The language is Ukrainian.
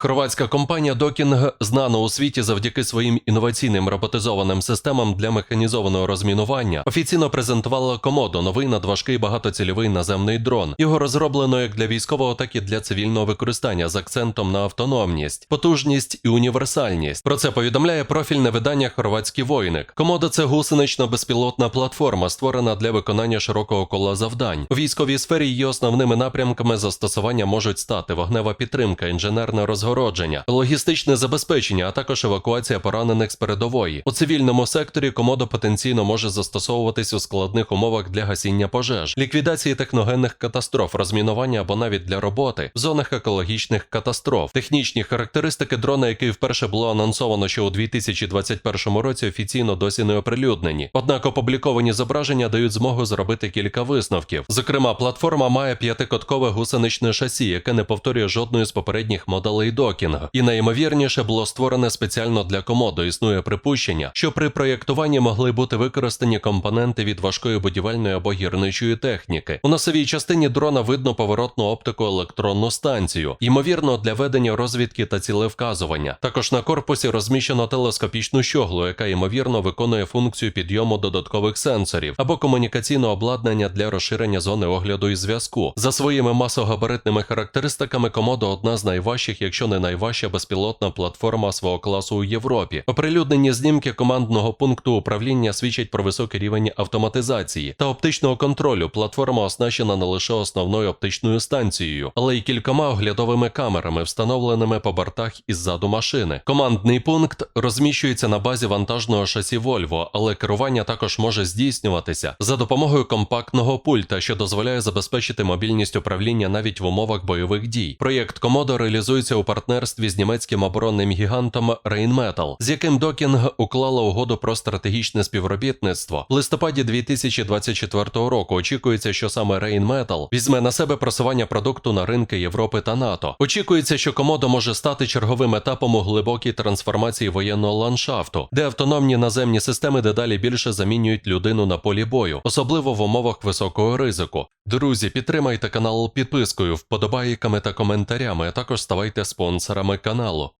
Хорватська компанія Докінг знана у світі завдяки своїм інноваційним роботизованим системам для механізованого розмінування, офіційно презентувала Комодо новий надважкий багатоцільовий наземний дрон. Його розроблено як для військового, так і для цивільного використання з акцентом на автономність, потужність і універсальність. Про це повідомляє профільне видання Хорватський воїник. Комодо це гусенична безпілотна платформа, створена для виконання широкого кола завдань. У військовій сфері її основними напрямками застосування можуть стати вогнева підтримка, інженерна інженерне розгородження, логістичне забезпечення, а також евакуація поранених з передової. У цивільному секторі комодо потенційно може застосовуватись у складних умовах для гасіння пожеж, ліквідації техногенних катастроф, розмінування або навіть для роботи в зонах екологічних катастроф. Технічні характеристики дрона, який вперше було анонсовано ще у 2021 році, офіційно досі не оприлюднені. Однак опубліковані зображення дають змогу зробити кілька висновків. Зокрема, платформа має п'ятикоткове гусеничне шасі, яке не повторює жодної з попередніх моделей докінг. І найімовірніше було створене спеціально для комодо. Існує припущення, що при проєктуванні могли бути використані компоненти від важкої будівельної або гірничої техніки. У носовій частині дрона видно поворотну оптику електронну станцію, ймовірно, для ведення розвідки та цілевказування. Також на корпусі розміщено телескопічну щоглу, яка ймовірно виконує функцію підйому додаткових сенсорів або комунікаційне обладнання для розширення зони огляду і зв'язку. За своїми масогабаритними характеристиками, Комодо одна з найважчих, якщо не найважча безпілотна платформа свого класу у Європі. Оприлюднені знімки командного пункту управління свідчать про високий рівень автоматизації та оптичного контролю. Платформа оснащена не лише основною оптичною станцією, але й кількома оглядовими камерами, встановленими по бортах і ззаду машини. Командний пункт розміщується на базі вантажного шасі Volvo, але керування також може здійснюватися за допомогою компактного пульта, що дозволяє забезпечити мобільність управління навіть в умовах бойових дій. Проєкт Komodo реалізується у партнерстві з німецьким оборонним гігантом Rheinmetall, з яким Докінг уклала угоду про стратегічне співробітництво. В листопаді 2024 року очікується, що саме Rheinmetall візьме на себе просування продукту на ринки Європи та НАТО. Очікується, що Komodo може стати черговим етапом у глибокій трансформації воєнного ландшафту, де автономні наземні системи дедалі більше замінюють людину на полі бою, особливо в умовах високого ризику. Друзі, підтримайте канал підпискою, вподобайками та коментарями, а також ставайте спонсорами каналу.